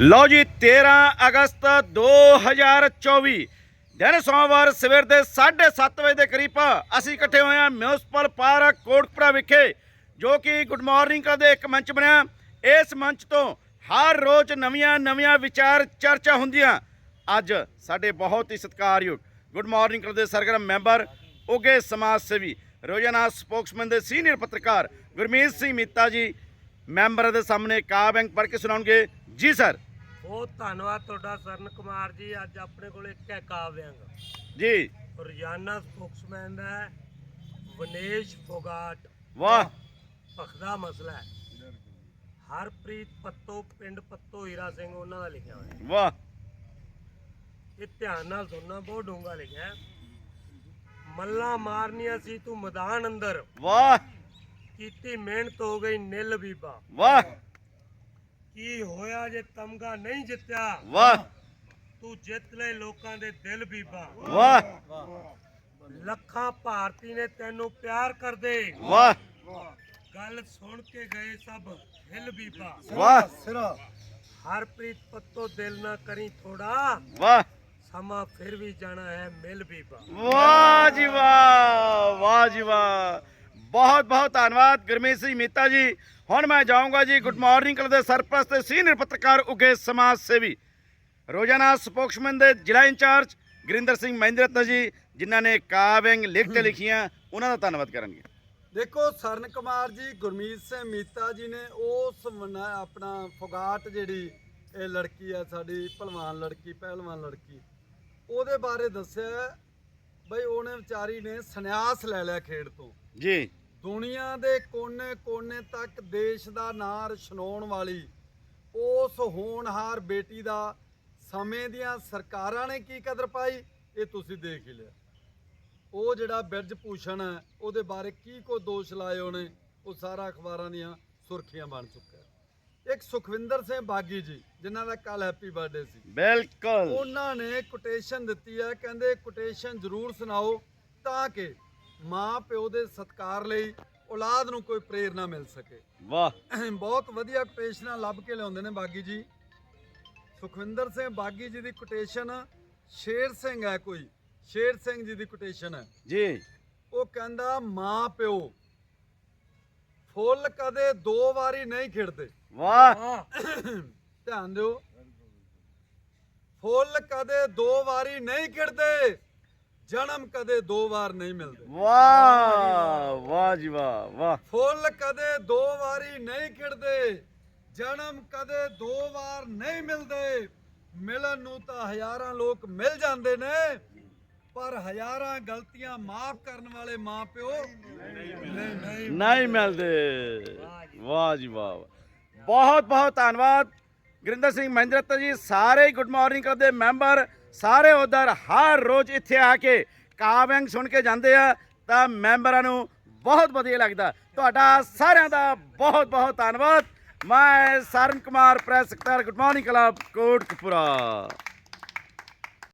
ਲਓ ਜੀ 13 ਅਗਸਤ 2024 ਦਿਨ ਸੋਮਵਾਰ ਸਵੇਰ ਦੇ 7:30 ਵਜੇ ਦੇ ਕਰੀਬ ਅਸੀਂ ਇਕੱਠੇ ਹੋਏ ਹਾਂ ਮਿਊਨਿਸਪਲ ਪਾਰਕ ਕੋਟਪੁਰਾ ਵਿਖੇ, ਜੋ ਕਿ ਗੁੱਡ ਮਾਰਨਿੰਗ ਦੇ ਇੱਕ ਮੰਚ ਬਣਿਆ। ਇਸ ਮੰਚ ਤੋਂ ਹਰ ਰੋਜ਼ ਨਵੀਆਂ ਨਵੀਆਂ ਵਿਚਾਰ ਚਰਚਾ ਹੁੰਦੀਆਂ। ਅੱਜ ਸਾਡੇ ਬਹੁਤ ਹੀ ਸਤਿਕਾਰਯੋਗ ਗੁੱਡ ਮਾਰਨਿੰਗ ਕਲੱਬ ਦੇ ਸਰਗਰਮ ਮੈਂਬਰ ਉਗੇ ਸਮਾਜ ਸੇਵੀ, ਰੋਜ਼ਾਨਾ ਸਪੋਕਸਮੈਨ ਦੇ ਸੀਨੀਅਰ ਪੱਤਰਕਾਰ ਗੁਰਮੀਤ ਸਿੰਘ ਮੀਤਾ ਜੀ, ਮੈਂਬਰਾਂ ਦੇ ਸਾਹਮਣੇ ਕਾ ਬੈਂਕ ਪੜ੍ਹ ਕੇ ਸੁਣਾਉਣਗੇ। ਜੀ ਸਰ ਬਹੁਤ ਧੰਨਵਾਦ ਤੁਹਾਡਾ ਸਰਨ ਕੁਮਾਰ ਜੀ ਅੱਜ ਆਪਣੇ ਕੋਲ ਇੱਕ ਹੈ ਕਾਵਿਆਂਗ ਜੀ। ਰੋਜ਼ਾਨਾ ਸਪੋਕਸਮੈਨ ਦਾ ਹੈ, ਵਨੇਸ਼ ਫੋਗਾਟ। ਵਾਹ। ਭਖਦਾ ਮਸਲਾ ਹੈ। ਹਰਪ੍ਰੀਤ ਪੱਤੋ ਪਿੰਡ ਪੱਤੋ ਹੀਰਾ ਸਿੰਘ ਉਹਨਾਂ ਦਾ ਲਿਖਿਆ ਹੋਇਆ ਹੈ। ਵਾਹ। ਇਹ ਧਿਆਨ ਨਾਲ ਸੁਣਨਾ ਬਹੁਤ ਡੂੰਘਾ ਲਿਖਿਆ ਹੈ। ਮੱਲਾ ਮਾਰਨੀਆਂ ਸੀ ਤੂੰ ਮੈਦਾਨ ਅੰਦਰ। ਵਾਹ। ਕੀਤੀ ਮਿਹਨਤ ਹੋ ਗਈ ਨਿਲ ਬੀਬਾ। ਵਾਹ। ਕੀ ਹੋਇਆ ਜੇ ਤਮਗਾ ਨਹੀਂ ਜਿੱਤਿਆ? ਵਾਹ। ਤੂੰ ਜਿੱਤ ਲੈ ਲੋਕਾਂ ਦੇ ਦਿਲ ਬੀਬਾ। ਵਾਹ। ਲੱਖਾਂ ਭਾਰਤੀ ਨੇ ਤੈਨੂੰ ਪਿਆਰ ਕਰਦੇ। ਵਾਹ। ਗੱਲ ਸੁਣ ਕੇ ਗਏ ਸਭ ਹਿਲ ਬੀਬਾ। ਵਾਹ। ਹਰਪ੍ਰੀਤ ਪੱਤੋ ਦਿਲ ਨਾ ਕਰੀ ਥੋੜਾ। ਵਾਹ। ਸਮਾਂ ਫਿਰ ਵੀ ਜਾਣਾ ਹੈ ਮਿਲ ਬੀਬਾ। ਵਾਹ ਜੀ ਵਾਹ ਵਾਹ ਜੀ ਵਾਹ। ਬਹੁਤ ਬਹੁਤ ਧੰਨਵਾਦ ਗੁਰਮੀਤ ਸਿੰਘ ਮੀਤਾ ਜੀ। ਹੁਣ ਮੈਂ ਜਾਊਂਗਾ ਜੀ ਗੁੱਡ ਮਾਰਨਿੰਗ ਕਲੱਬ ਦੇ ਸਰਪ੍ਰਸਤ ਤੇ ਸੀਨੀਅਰ ਪੱਤਰਕਾਰ ਉਗੇ ਸਮਾਜ ਸੇਵੀ। ਰੋਜ਼ਾਨਾ ਸਪੋਕਸਮੈਨ ਦੇ ਜ਼ਿਲ੍ਹਾ ਇੰਚਾਰਜ ਗੁਰਿੰਦਰ ਸਿੰਘ ਮਹਿੰਦਰਤ ਜੀ ਜਿਨ੍ਹਾਂ ਨੇ ਕਾਵਿੰਗ ਲਿਖ ਕੇ ਲਿਖੀਆਂ ਉਹਨਾਂ ਦਾ ਧੰਨਵਾਦ ਕਰਨਗੇ। ਦੇਖੋ ਸਰਨ ਕੁਮਾਰ ਜੀ ਗੁਰਮੀਤ ਸਿੰਘ ਮੀਤਾ ਜੀ ਨੇ ਉਸ ਆਪਣਾ ਫੁਗਾਟ ਜਿਹੜੀ ਇਹ ਲੜਕੀ ਆ ਸਾਡੀ ਭਲਵਾਨ ਲੜਕੀ ਪਹਿਲਵਾਨ ਲੜਕੀ ਉਹਦੇ ਬਾਰੇ ਦੱਸਿਆ ਬਈ ਉਹਨੇ ਵਿਚਾਰੀ ਨੇ ਸੰਨਿਆਸ ਲੈ ਲਿਆ ਖੇਡ ਤੋਂ। ਜੀ। ਦੁਨੀਆ ਦੇ ਕੋਨੇ-ਕੋਨੇ ਤੱਕ ਦੇਸ਼ ਦਾ ਨਾਂ ਰਛਨਾਉਣ ਵਾਲੀ ਉਸ ਹੋਣਹਾਰ ਬੇਟੀ ਦਾ ਸਮੇਂ ਦੀਆਂ ਸਰਕਾਰਾਂ ਨੇ ਕੀ ਕਦਰ ਪਾਈ? ਇਹ ਤੁਸੀਂ ਦੇਖ ਹੀ ਲਿਆ। ਉਹ ਜਿਹੜਾ ਬਿਰਜ ਭੂਸ਼ਣ ਹੈ ਉਹਦੇ ਬਾਰੇ ਕੀ ਕੋ ਦੋਸ਼ ਲਾਏ ਉਹਨੇ? ਉਹ ਸਾਰਾ ਅਖਬਾਰਾਂ ਦੀਆਂ ਸੁਰਖੀਆਂ ਬਣ ਚੁੱਕਾ ਹੈ। ਇੱਕ ਸੁਖਵਿੰਦਰ ਸਿੰਘ ਬਾਗੀ ਜੀ ਜਿਨ੍ਹਾਂ ਦਾ ਕੱਲ ਹੈਪੀ ਬਰਥਡੇ ਸੀ। ਬਿਲਕੁਲ। ਉਹਨਾਂ ਨੇ ਕੋਟੇਸ਼ਨ ਦਿੱਤੀ ਹੈ ਕਹਿੰਦੇ ਕੋਟੇਸ਼ਨ ਜ਼ਰੂਰ ਸੁਣਾਓ ਤਾਂ ਕਿ ਮਾਂ ਪਿਓ ਦੇ ਸਤਕਾਰ ਲਈ ਔਲਾਦ ਨੂੰ ਕੋਈ ਪ੍ਰੇਰਣਾ ਮਿਲ ਸਕੇ। ਵਾਹ। ਬਹੁਤ ਵਧੀਆ ਕੋਟੇਸ਼ਨਾਂ ਲੱਭ ਕੇ ਲਿਆਉਂਦੇ ਨੇ ਬਾਗੀ ਜੀ। ਸੁਖਵਿੰਦਰ ਸਿੰਘ ਬਾਗੀ ਜੀ ਦੀ ਕੋਟੇਸ਼ਨ ਸ਼ੇਰ ਸਿੰਘ ਹੈ ਕੋਈ। ਸ਼ੇਰ ਸਿੰਘ ਜੀ ਦੀ ਕੋਟੇਸ਼ਨ ਹੈ ਜੀ। ਉਹ ਕਹਿੰਦਾ ਮਾਂ ਪਿਓ ਫੁੱਲ ਕਦੇ ਦੋ ਵਾਰੀ ਨਹੀਂ ਖਿੜਦੇ। ਵਾਹ। ਧਿਆਨ ਦਿਓ। ਫੁੱਲ ਕਦੇ ਦੋ ਵਾਰੀ ਨਹੀਂ ਖਿੜਦੇ। ਜਨਮ ਕਦੇ ਦੋ ਵਾਰ ਨਹੀਂ ਮਿਲਦੇ। ਵਾਹ ਵਾਹ ਜੀ ਵਾਹ ਵਾਹ। ਫੁੱਲ ਕਦੇ ਦੋ ਵਾਰੀ ਨਹੀਂ ਖਿੜਦੇ ਜਨਮ ਕਦੇ ਦੋ ਵਾਰ ਨਹੀਂ ਮਿਲਦੇ। ਮਿਲਣ ਨੂੰ ਤਾਂ ਹਜ਼ਾਰਾਂ ਲੋਕ ਮਿਲ ਜਾਂਦੇ ਨੇ ਪਰ ਹਜ਼ਾਰਾਂ ਗਲਤੀਆਂ ਮਾਫ ਕਰਨ ਵਾਲੇ ਮਾਪਿਓ ਨਹੀਂ ਨਹੀਂ ਮਿਲਦੇ। ਵਾਹ ਜੀ ਵਾਹ ਬਹੁਤ ਬਹੁਤ ਧੰਨਵਾਦ। ਗੁਰਿੰਦਰ ਸਿੰਘ ਮਹਿੰਦਰਤ ਜੀ ਸਾਰੇ ਗੁੱਡ ਮਾਰਨਿੰਗ ਕਲੱਬ ਦੇ ਮੈਂਬਰ। ਸਾਰੇ ਉਧਰ ਹਰ ਰੋਜ਼ ਇੱਥੇ ਆ ਕੇ ਕਾਵਿੰਗ ਸੁਣ ਕੇ ਜਾਂਦੇ ਆ, ਤਾਂ ਮੈਂਬਰਾਂ ਨੂੰ ਬਹੁਤ ਵਧੀਆ ਲੱਗਦਾ। ਤੁਹਾਡਾ ਸਾਰਿਆਂ ਦਾ ਬਹੁਤ ਬਹੁਤ ਧੰਨਵਾਦ। ਮੈਂ Saran Kumar, press sector good morning club Kotkapura.